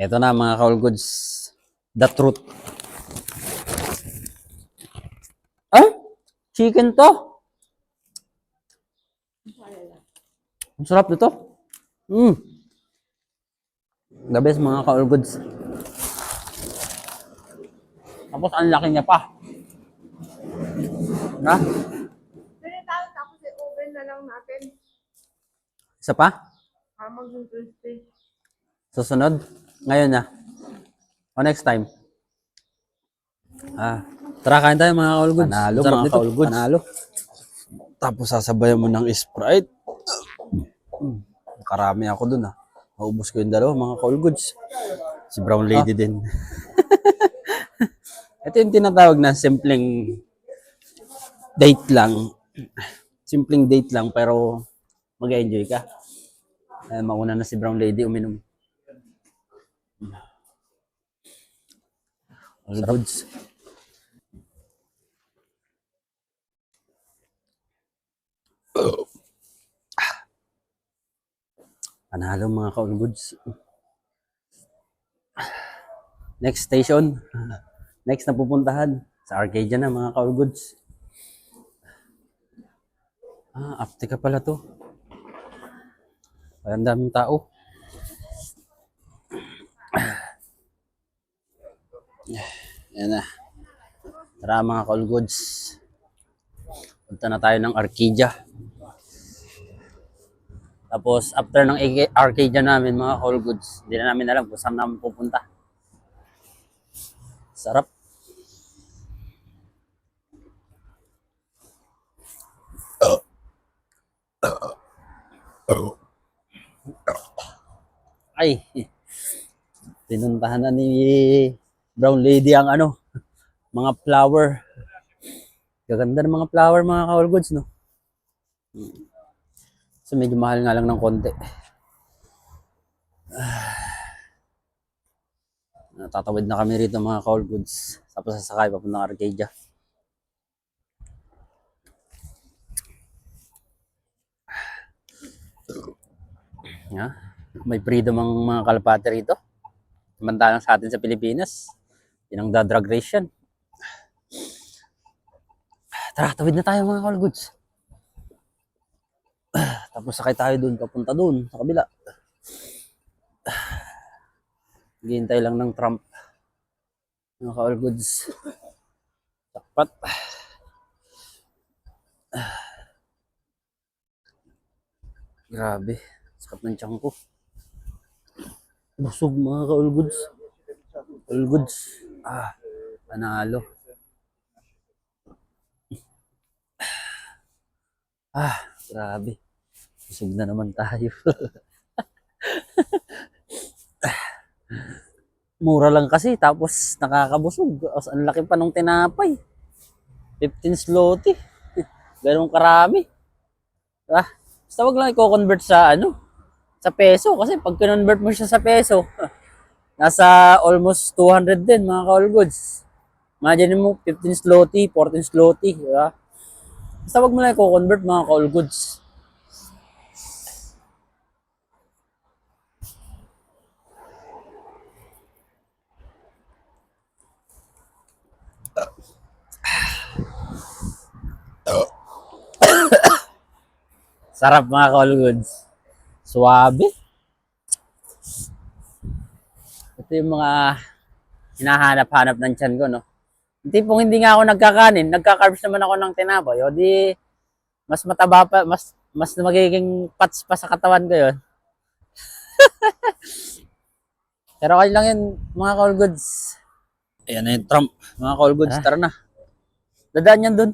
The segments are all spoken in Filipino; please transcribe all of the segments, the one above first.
Ito na mga Kaul Goods. The truth. Ah? Chicken to? Ang sarap nito. Mm. The best mga Kaul Goods. Tapos ang laki niya pa. Na? Pwede tayo tapos i-oven na lang natin. Isa pa? Para maging crispy. Susunod? Ngayon na. O next time? Ah. Tara, kain tayo mga kaul goods. Panalo, Sarap mga kaul goods. Panalo. Tapos sasabayan mo ng Sprite. Mm, Karami ako dun ah. Naubos ko yung dalawa, mga call goods. Si Brown Lady din. Ito yung tinatawag na simpleng date lang. Simpleng date lang pero mag-enjoy ka. Eh, mauna na si Brown Lady uminom. All goods. Panalo mga ka-all goods. Next station. Next na pupuntahan. Sa Arcadia na mga ka-all goods. Ah, Aptika pala to. Parang daming tao. Yan na. Tara mga ka-all goods. Punta na tayo ng Arcadia. Tapos after ng Arca- Arcadia namin mga ka-all goods, hindi na namin alam kung saan namin pupunta. Sarap. Ay, pinuntahan na ni Brown Lady ang ano, mga flower. Gaganda ng mga flower mga ka goods, no? So medyo mahal nga lang ng konti. Natatawid na kami rito mga ka goods. Tapos sasakay papuntang Arcadia. Yeah. May freedom ang mga kalapate rito. Samantalang sa atin sa Pilipinas, yun ang drag race yan. Tara, tawid na tayo mga ka goods. Tapos sakay tayo dun, papunta dun, sa kabila. Hihintay lang ng Trump. Mga ka-all goods. Takpat. Grabe. Sakit ng tiyan ko. Busog mga ka-all goods. All goods. Ah, panalo. Ah, grabe. Busog na naman tayo. Mura lang kasi, tapos nakakabusog. As, ang laki pa nung tinapay. 15 zloty. Ganun karami. Ah, basta wag lang i-convert sa ano, sa peso. Kasi pag convert mo siya sa peso, nasa almost 200 din mga ka-all goods. Imagine mo, 15 zloty, 14 zloty, di ba? Basta wag mo lang i-convert mga ka-all goods. Sarap mga ka-all goods. Suwabe. Ito yung mga hinahanap-hanap ng tiyan ko, no? Hindi pong hindi nga ako nagkakanin, nagka-carbs naman ako ng tinapay. O di, mas mataba pa, mas, mas magiging pats pa sa katawan ko yun. Pero okay lang yun, mga call goods. Ayan na yung Trump. Mga call goods, tara na. Dadaan yan dun.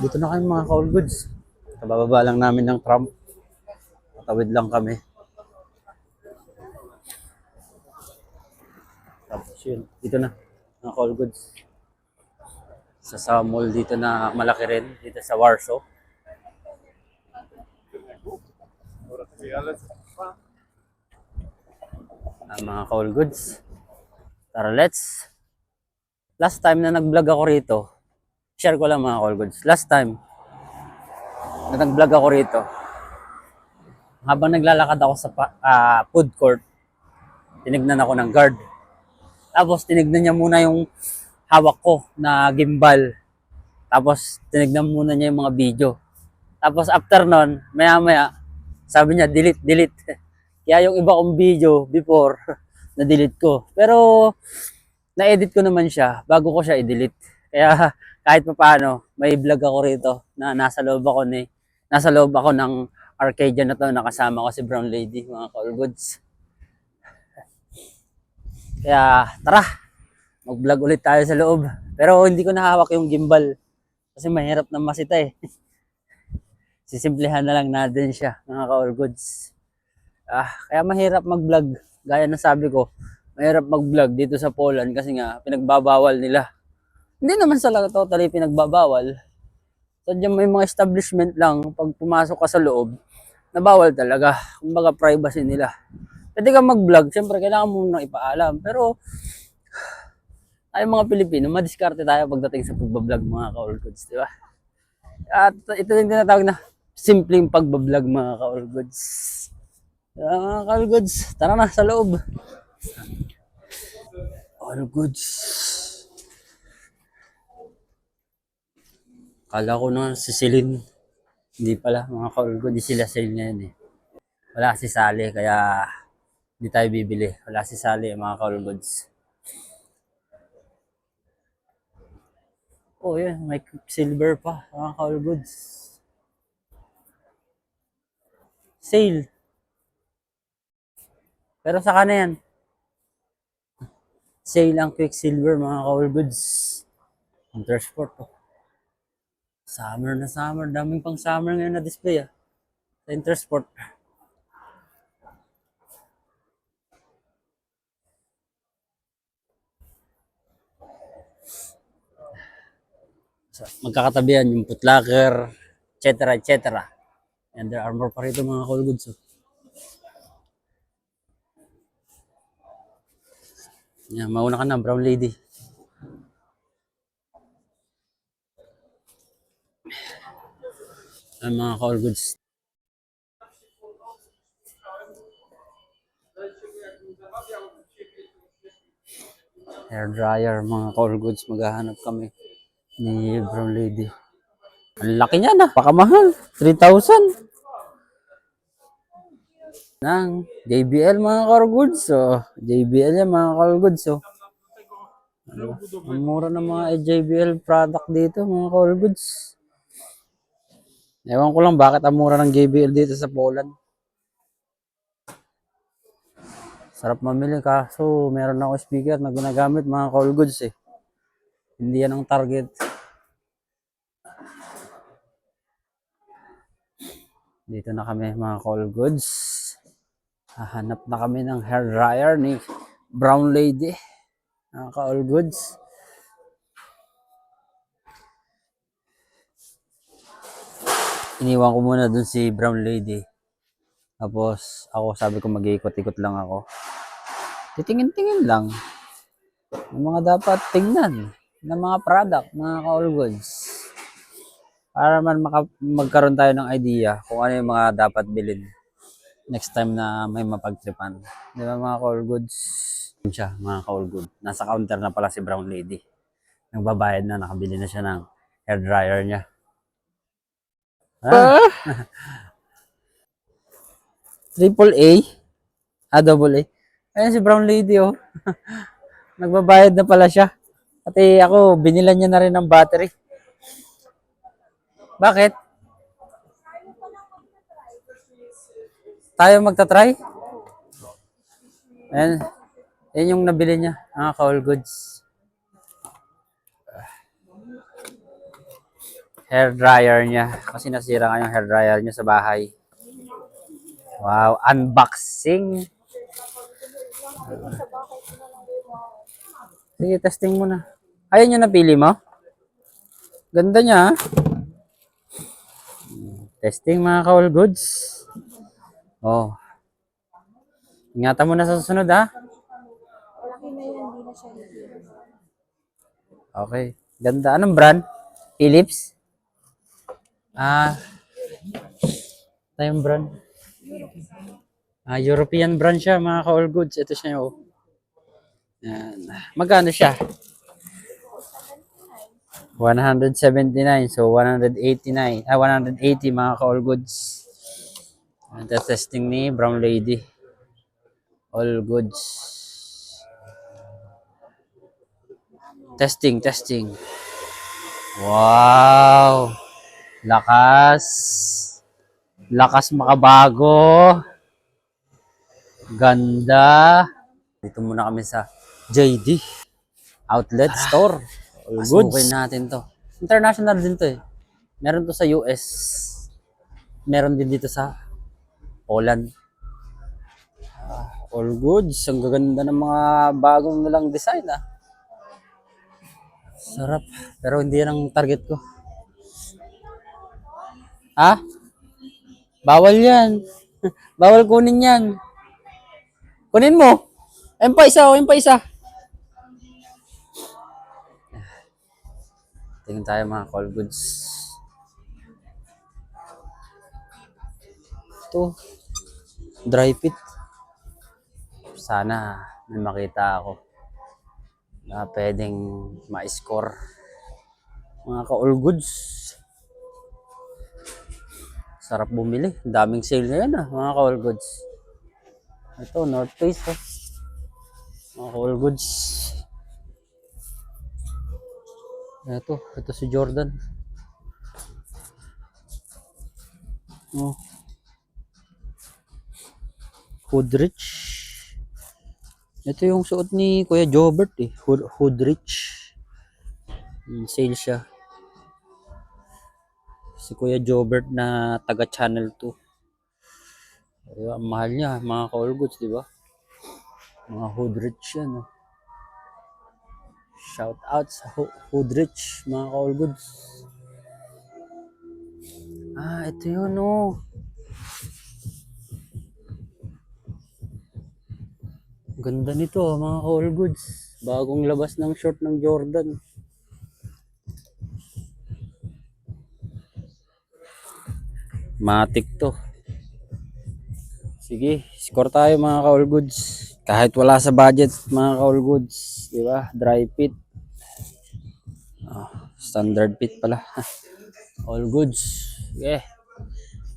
Dito na kami mga call goods. Kabababa lang namin ng Trump. Tawid lang kami. Tapos yun, dito na, mga call goods. Sa, sa mall dito na malaki rin, dito sa Warsaw. Ah, mga call goods. Tara, let's. Last time na nag-vlog ako rito, share ko lang mga call goods. Last time na nag-vlog ako rito, habang naglalakad ako sa ah, food court, tinignan ako ng guard. Tapos tinignan niya muna yung hawak ko na gimbal. Tapos tinignan muna niya yung mga video. Tapos after nun, maya maya, sabi niya delete, delete. Kaya yung iba kong video before, na-delete ko. Pero na-edit ko naman siya bago ko siya i-delete. Kaya kahit pa paano, may vlog ako rito na nasa loob ako ni nasa loob ako ng Arcadia na to nakasama ko si Brown Lady, mga call goods. Kaya tara, mag-vlog ulit tayo sa loob. Pero hindi ko nahawak yung gimbal kasi mahirap na masita eh. Sisimplihan na lang natin siya, mga ka-all goods. Ah, kaya mahirap mag-vlog. Gaya ng sabi ko, mahirap mag-vlog dito sa Poland kasi nga pinagbabawal nila. Hindi naman sa totally pinagbabawal. Sadyang may mga establishment lang pag pumasok ka sa loob na bawal talaga. Kumbaga privacy nila. Pwede ka mag-vlog, syempre kailangan mo nang ipaalam. Pero tayo mga Pilipino, madiskarte tayo pagdating sa pagbablog mga ka-all di ba? At ito yung tinatawag na simpleng pagbablog mga ka-all goods. Kaya mga ka-all goods, tara na sa loob. All goods. Kala ko na si Celine. Hindi pala, mga ka-all sila Celine ngayon eh. Wala si Sally, kaya hindi tayo bibili. Wala si Sally, mga ka-all goods. Oh, yan. May silver pa. Mga ka-all goods. Sale. Pero sa na yan. Sale ang Quicksilver, mga ka-all goods. Intersport. Oh. Summer na summer. Daming pang summer ngayon na display ah. Sa Intersport. So, magkakatabihan yung putlaker, etc. etc. And there are more pa rito mga call goods. Oh. Yan, mauna ka na, brown lady. Ang mga call goods. Hair dryer, mga call goods. Maghahanap kami ni brown lady. Ang laki niya na. Pakamahal. 3,000. Nang JBL mga car goods. So, JBL yan mga car goods. So, ano, ang mura ng mga JBL product dito mga car goods. Ewan ko lang bakit ang mura ng JBL dito sa Poland. Sarap mamili kaso meron ako speaker na ginagamit mga call goods eh. Hindi yan ang target. Dito na kami mga call goods. Hahanap na kami ng hair dryer ni Brown Lady. Mga ka-all goods. Iniwan ko muna dun si Brown Lady. Tapos ako sabi ko mag-iikot-ikot lang ako. Titingin-tingin lang. Yung mga dapat tingnan ng mga product, mga ka-all goods. Para man maka- magkaroon tayo ng idea kung ano yung mga dapat bilhin next time na may mapagtripan. Di ba mga ka-all goods? Siya, mga ka-all good. Nasa counter na pala si Brown Lady. Nagbabayad na, nakabili na siya ng hair dryer niya. Ah. Triple A? Ah, double A. Ayan si Brown Lady, oh. Nagbabayad na pala siya. Pati ako, binilan niya na rin ng battery. Bakit? Tayo magta-try? Ayan. Yan yung nabili niya. Mga ka-all goods. Hair dryer niya. Kasi nasira nga yung hair dryer niya sa bahay. Wow. Unboxing. Sige, testing mo na. Ayan yung napili mo? Ganda niya. ah. Testing mga ka-all goods. Oh. Ingatan mo na sa susunod, ha? Malaki na yan, hindi na siya Okay. Ganda. Anong brand? Philips? Ah. Ito yung brand. Ah, European brand siya, mga ka-all goods. Ito siya yung... Oh. Yan. Magkano siya? 179. So, 189. Ah, 180 mga ka-all goods. Ang testing ni Brown Lady. All goods. Testing, testing. Wow! Lakas. Lakas makabago. Ganda. Dito muna kami sa JD Outlet Store. All goods. Pasukin natin to. International din to eh. Meron to sa US. Meron din dito sa Poland. Ah, all goods. Ang gaganda ng mga bagong nilang design ah. Sarap. Pero hindi yan ang target ko. Ha? Bawal yan. Bawal kunin yan. Kunin mo. Ayun pa isa, ayun pa isa. Tingin tayo mga call goods. Ito. Dry fit. Sana may makita ako na pwedeng ma-score mga ka-all goods. Sarap bumili. Daming sale ngayon ah, mga ka-all goods. Ito, North Face oh. Mga ka-all goods. Ito, ito si Jordan. Oh. Hoodrich. Ito yung suot ni Kuya Jobert eh. Hood, Hoodrich. Mm, Sale siya. Si Kuya Jobert na taga Channel 2. Ay, ang mahal niya, mga ka-all goods, di ba? Mga Hoodrich yan. Oh. Shout out sa Ho- Hoodrich, mga ka-all goods. Ah, ito yun, oh. Ganda nito, mga all goods. Bagong labas ng short ng Jordan. Matik to. Sige, score tayo mga ka-all goods. Kahit wala sa budget, mga ka-all goods. Di ba? Dry fit. Ah, standard fit pala. all goods. Sige.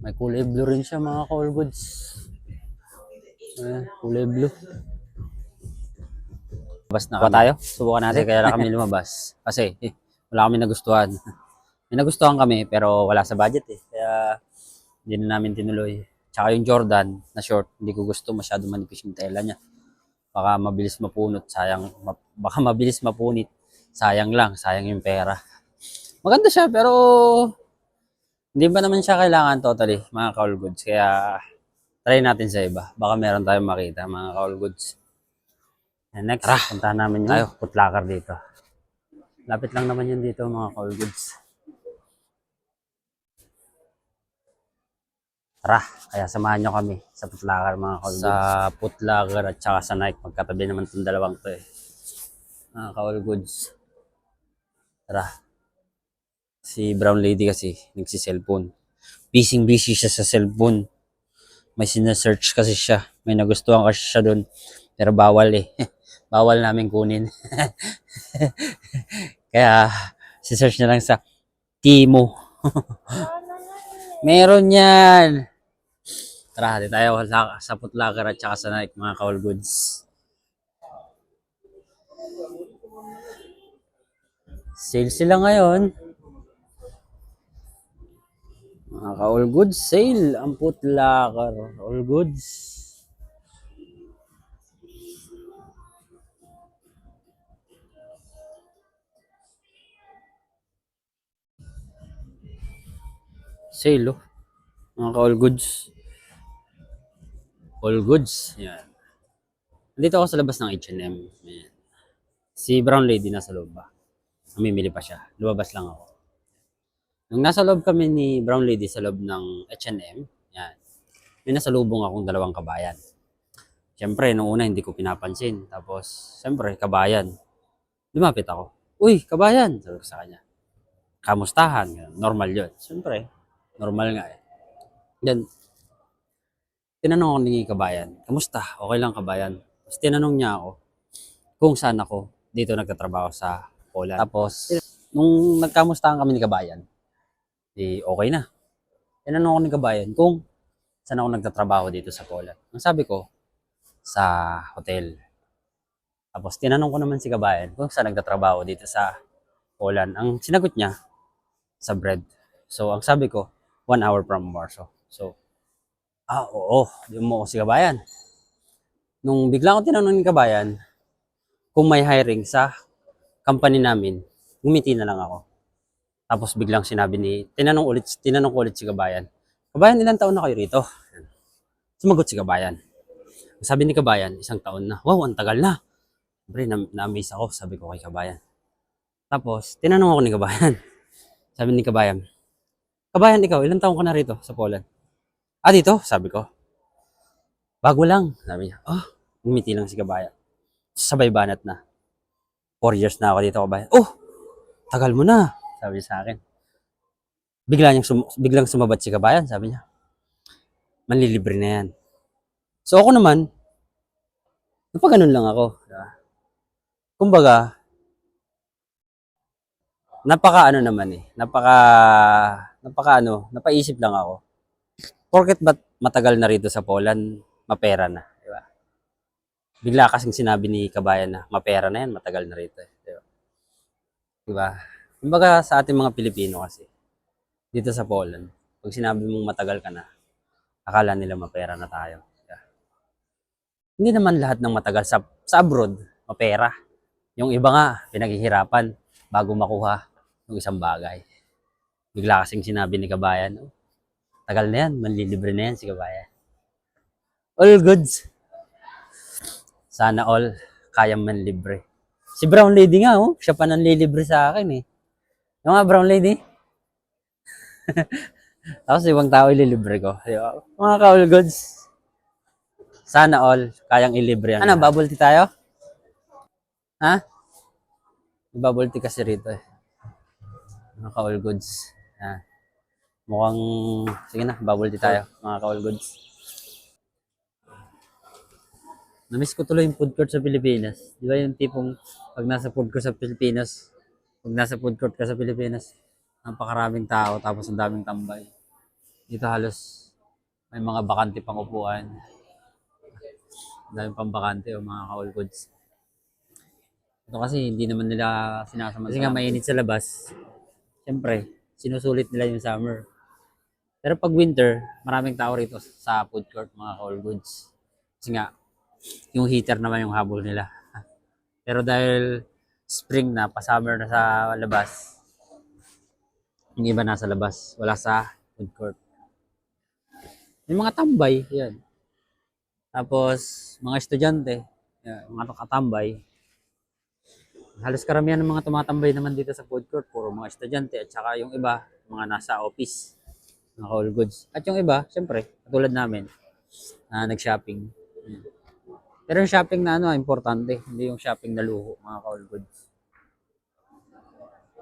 May kulay blue rin siya mga ka-all goods. Ayan, kulay blue. Lumabas na kami. tayo? Subukan natin. Kaya lang kami lumabas. Kasi eh, wala kami nagustuhan. May nagustuhan kami pero wala sa budget eh. Kaya hindi na namin tinuloy. Tsaka yung Jordan na short, hindi ko gusto masyado manipis yung tela niya. Baka mabilis mapunot, sayang. ma- baka mabilis mapunit, sayang lang, sayang yung pera. Maganda siya pero hindi ba naman siya kailangan totally, mga ka-all goods. Kaya try natin sa iba. Baka meron tayong makita, mga ka-all goods. And next, puntahan namin yung Tayo, putlakar dito. Lapit lang naman yun dito, mga ka-all goods. Tara, kaya samahan nyo kami sa Putlakar mga ka Sa Putlakar at saka sa Nike. Magkatabi naman itong dalawang to eh. Mga ka goods. Tara. Si Brown Lady kasi nagsi-cellphone. Busy busy siya sa cellphone. May sinesearch kasi siya. May nagustuhan kasi siya doon. Pero bawal eh. bawal namin kunin. kaya si-search na lang sa Timo. Meron yan. Tara, di tayo sa, sa Putlaker at saka sa Nike, mga ka-all goods. Sale sila ngayon. Mga ka-all goods, sale ang Putlaker. All goods. Sale, oh. Mga ka-all goods. All goods. Yan. Dito ako sa labas ng H&M. Yan. Si Brown Lady nasa loob ba? Namimili pa siya. Lumabas lang ako. Nung nasa loob kami ni Brown Lady sa loob ng H&M, yan. May nasa lubong akong dalawang kabayan. Siyempre, nung una hindi ko pinapansin. Tapos, siyempre, kabayan. Lumapit ako. Uy, kabayan! Sabi ko sa kanya. Kamustahan? Normal yun. Siyempre, normal nga eh. Then, tinanong ako ni kabayan, kamusta? Okay lang kabayan? Tapos tinanong niya ako kung saan ako dito nagtatrabaho sa Poland. Tapos, nung nagkamustahan kami ni kabayan, di okay na. Tinanong ako ni kabayan kung saan ako nagtatrabaho dito sa Poland. Ang sabi ko, sa hotel. Tapos tinanong ko naman si kabayan kung saan nagtatrabaho dito sa Poland. Ang sinagot niya, sa bread. So, ang sabi ko, one hour from Warsaw. So, ah, oo, di mo ako si kabayan. Nung bigla ko tinanong ni kabayan kung may hiring sa company namin, ngumiti na lang ako. Tapos biglang sinabi ni, tinanong ulit, tinanong ko ulit si kabayan, kabayan, ilang taon na kayo rito? Sumagot si kabayan. Sabi ni kabayan, isang taon na. Wow, ang tagal na. Siyempre, na- na-amaze ako, sabi ko kay kabayan. Tapos, tinanong ako ni kabayan. Sabi ni kabayan, kabayan, ikaw, ilang taon ka na rito sa Poland? Ah, dito? Sabi ko. Bago lang. Sabi niya, oh, ngumiti lang si kabayan. Sabay banat na. Four years na ako dito, kabayan. Oh, tagal mo na. Sabi niya sa akin. Bigla niyang sum- biglang sumabat si kabayan, sabi niya. Manlilibre na yan. So ako naman, napaganon lang ako. Kumbaga, napaka ano naman eh, napaka, napaka ano, napaisip lang ako. Porket ba't matagal na rito sa Poland, mapera na, di ba? Bigla kasing sinabi ni Kabayan na mapera na yan, matagal na rito, eh, di ba? Di ba? Kumbaga sa ating mga Pilipino kasi, dito sa Poland, pag sinabi mong matagal ka na, akala nila mapera na tayo. ba? Hindi naman lahat ng matagal sa, sa abroad, mapera. Yung iba nga, pinaghihirapan bago makuha yung isang bagay. Bigla kasing sinabi ni Kabayan, oh, tagal na yan, manlilibre na yan si Kabayan. All goods. Sana all kayang manlibre. Si Brown Lady nga, oh, siya pa nanlilibre sa akin eh. Yung nga, Brown Lady? Tapos ibang tao ililibre ko. Di ba? Mga ka-all goods. Sana all kayang ilibre yan. Ano, bubble tea tayo? Ha? Bubble tea kasi rito eh. Mga ka-all goods. Yan. Mukhang, sige na, bubble tea tayo, mga ka-all goods. Namiss ko tuloy yung food court sa Pilipinas. Di ba yung tipong pag nasa food court sa Pilipinas, pag nasa food court ka sa Pilipinas, napakaraming tao tapos ang daming tambay. Dito halos may mga bakante pang upuan. Ang daming pang bakante o mga ka-all goods. Ito kasi hindi naman nila sinasama. Kasi nga mainit sa labas. Siyempre, sinusulit nila yung summer. Pero pag winter, maraming tao rito sa food court, mga all goods. Kasi nga, yung heater naman yung habol nila. Pero dahil spring na, pa-summer na sa labas, yung iba nasa labas, wala sa food court. May mga tambay, yan. Tapos, mga estudyante, yan, mga katambay, halos karamihan ng mga tumatambay naman dito sa food court, puro mga estudyante at saka yung iba, mga nasa office, mga all goods. At yung iba, syempre, katulad namin, na nag-shopping. Yun. Pero yung shopping na ano, importante, hindi yung shopping na luho, mga all goods.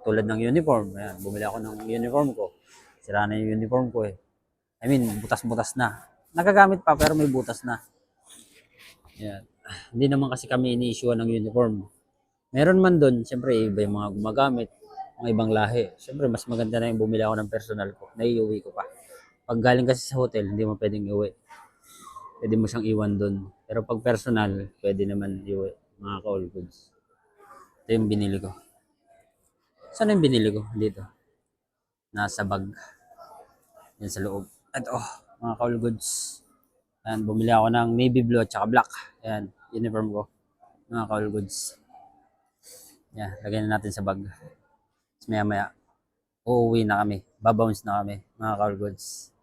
Tulad ng uniform, ayan, bumili ako ng uniform ko. Sira na yung uniform ko eh. I mean, butas-butas na. Nagagamit pa pero may butas na. Yan. Hindi naman kasi kami ini-issue ng uniform. Meron man doon, siyempre iba yung mga gumagamit, mga ibang lahi. Siyempre mas maganda na yung bumili ako ng personal ko, naiuwi ko pa. Pag galing kasi sa hotel, hindi mo pwedeng iuwi. Pwede mo siyang iwan doon. Pero pag personal, pwede naman iuwi, mga ka-all goods. Ito yung binili ko. Saan yung binili ko? Dito. Nasa bag. Yan sa loob. Ito, mga ka-all goods. Ayan, bumili ako ng navy blue at saka black. Ayan, uniform ko. Mga ka-all goods. Yan, lagyan na natin sa bag. Tapos maya maya, uuwi na kami. Babounce na kami, mga car goods.